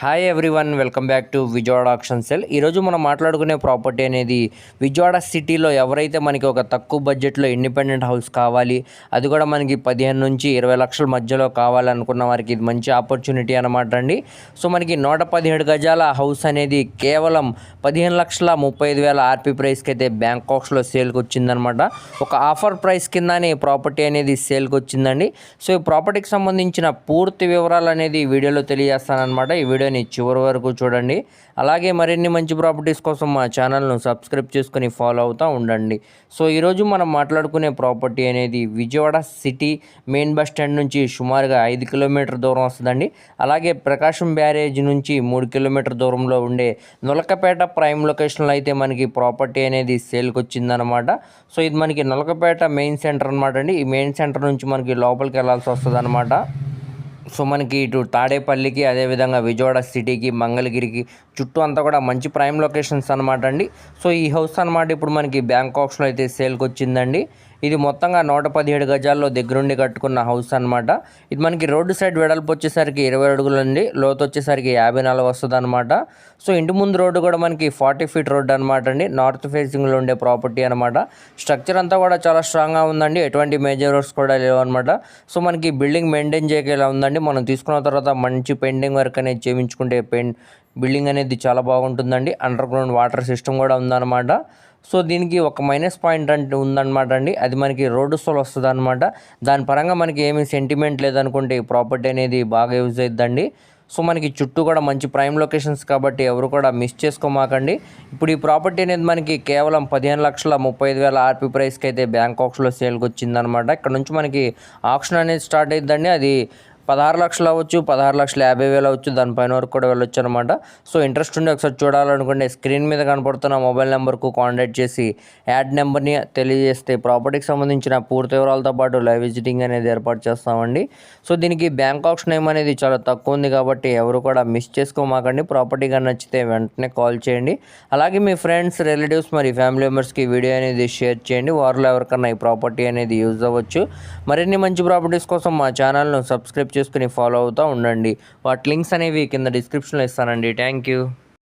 Hi everyone welcome back to Vijayawada auction cell ఈరోజు మనం మాట్లాడుకునే ప్రాపర్టీ అనేది విజయవాడ సిటీలో ఎవరైతే మనకి ఒక తక్కువ బడ్జెట్లో ఇండిపెండెంట్ హౌస్ కావాలి అది కూడా మనకి పదిహేను నుంచి ఇరవై లక్షల మధ్యలో కావాలనుకున్న వారికి ఇది మంచి ఆపర్చునిటీ అనమాట అండి. సో మనకి నూట పదిహేడు గజాల హౌస్ అనేది కేవలం పదిహేను లక్షల ముప్పై ఐదు వేల ఆర్పీ ప్రైస్కి అయితే బ్యాంకాక్స్లో సేల్కి వచ్చిందనమాట ఒక ఆఫర్ ప్రైస్ కిందనే ప్రాపర్టీ అనేది సేల్కి వచ్చిందండి. సో ఈ ప్రాపర్టీకి సంబంధించిన పూర్తి వివరాలు అనేది వీడియోలో తెలియజేస్తానమాట ఈ వీడియో వీడియోని చివరి వరకు చూడండి. అలాగే మరిన్ని మంచి ప్రాపర్టీస్ కోసం మా ఛానల్ను సబ్స్క్రైబ్ చేసుకొని ఫాలో అవుతూ ఉండండి. సో ఈరోజు మనం మాట్లాడుకునే ప్రాపర్టీ అనేది Vijayawada city main bus stand నుంచి సుమారుగా ఐదు కిలోమీటర్ దూరం వస్తుందండి. అలాగే ప్రకాశం బ్యారేజ్ నుంచి మూడు కిలోమీటర్ దూరంలో ఉండే నొలకపేట ప్రైమ్ లొకేషన్లో అయితే మనకి ప్రాపర్టీ అనేది సేల్కి వచ్చిందనమాట సో ఇది మనకి నొలకపేట మెయిన్ సెంటర్ అనమాట అండి. ఈ మెయిన్ సెంటర్ నుంచి మనకి లోపలికి వెళ్ళాల్సి వస్తుంది అనమాట సో మనకి ఇటు తాడేపల్లికి అదేవిధంగా విజయవాడ సిటీకి మంగళగిరికి చుట్టూ అంతా కూడా మంచి ప్రైమ్ లొకేషన్స్ అనమాట అండి. సో ఈ హౌస్ అనమాట ఇప్పుడు మనకి బ్యాంకాక్స్లో అయితే సేల్కి వచ్చిందండి. ఇది మొత్తంగా నూట పదిహేడు గజాల్లో దగ్గరుండి కట్టుకున్న హౌస్ అనమాట ఇది మనకి రోడ్డు సైడ్ వెడల్పు వచ్చేసరికి ఇరవై అడుగులండి లోతు వచ్చేసరికి యాభై నాలుగు వస్తుంది అనమాట సో ఇంటి ముందు రోడ్డు కూడా మనకి ఫార్టీ ఫీట్ రోడ్డు అనమాట అండి. నార్త్ ఫేసింగ్లో ఉండే ప్రాపర్టీ అనమాట స్ట్రక్చర్ అంతా కూడా చాలా స్ట్రాంగ్గా ఉందండి. ఎటువంటి మేజర్ వర్క్స్ కూడా లేవు అనమాట సో మనకి బిల్డింగ్ మెయింటైన్ చేయగల ఉందండి. మనం తీసుకున్న తర్వాత మంచి పెయింటింగ్ వర్క్ అనేది చేయించుకుంటే పెయింట్ బిల్డింగ్ అనేది చాలా బాగుంటుందండి. అండర్ గ్రౌండ్ వాటర్ సిస్టమ్ కూడా ఉందన్నమాట. సో దీనికి ఒక మైనస్ పాయింట్ అంటే ఉందన్నమాట అండి. అది మనకి రోడ్డు సోల్ వస్తుంది అనమాట దాని పరంగా మనకి ఏమీ సెంటిమెంట్ లేదనుకుంటే ఈ ప్రాపర్టీ అనేది బాగా యూజ్ అవుతుందండి సో మనకి చుట్టూ కూడా మంచి ప్రైమ్ లొకేషన్స్ కాబట్టి ఎవరు కూడా మిస్ చేసుకోమాకండి. ఇప్పుడు ఈ ప్రాపర్టీ అనేది మనకి కేవలం పదిహేను లక్షల ముప్పై ఐదు వేల ఆర్పీ ప్రైస్కి అయితే బ్యాంకాక్స్లో సేల్కి వచ్చిందనమాట ఇక్కడ నుంచి మనకి ఆక్షన్ అనేది స్టార్ట్ అవుతుందండి అది పదహారు లక్షలు అవ్వచ్చు పదహారు లక్షల యాభై వేలు అవ్వచ్చు దానిపైన వరకు కూడా వెళ్ళొచ్చు అనమాట సో ఇంట్రెస్ట్ ఉండి ఒకసారి చూడాలనుకుంటే స్క్రీన్ మీద కనపడుతున్న మొబైల్ నెంబర్కు కాంటాక్ట్ చేసి యాడ్ నెంబర్ని తెలియజేస్తే ప్రాపర్టీకి సంబంధించిన పూర్తి వివరాలతో పాటు లైవ్ విజిటింగ్ అనేది ఏర్పాటు చేస్తామండి. సో దీనికి బ్యాంక్ ఆప్షన్ ఏం అనేది చాలా తక్కువ ఉంది కాబట్టి ఎవరు కూడా మిస్ చేసుకోమాకండి. ప్రాపర్టీ కానీ నచ్చితే వెంటనే కాల్ చేయండి. అలాగే మీ ఫ్రెండ్స్ రిలేటివ్స్ మరి ఫ్యామిలీ మెంబర్స్కి వీడియో అనేది షేర్ చేయండి. వారిలో ఎవరికన్నా ఈ ప్రాపర్టీ అనేది యూజ్ అవ్వచ్చు. మరిన్ని మంచి ప్రాపర్టీస్ కోసం మా ఛానల్ను సబ్స్క్రైబ్ చేసుకుని ఫాలో అవుతూ ఉండండి. వాటి లింక్స్ అనేవి కింద డిస్క్రిప్షన్లో ఇస్తానండి. Thank you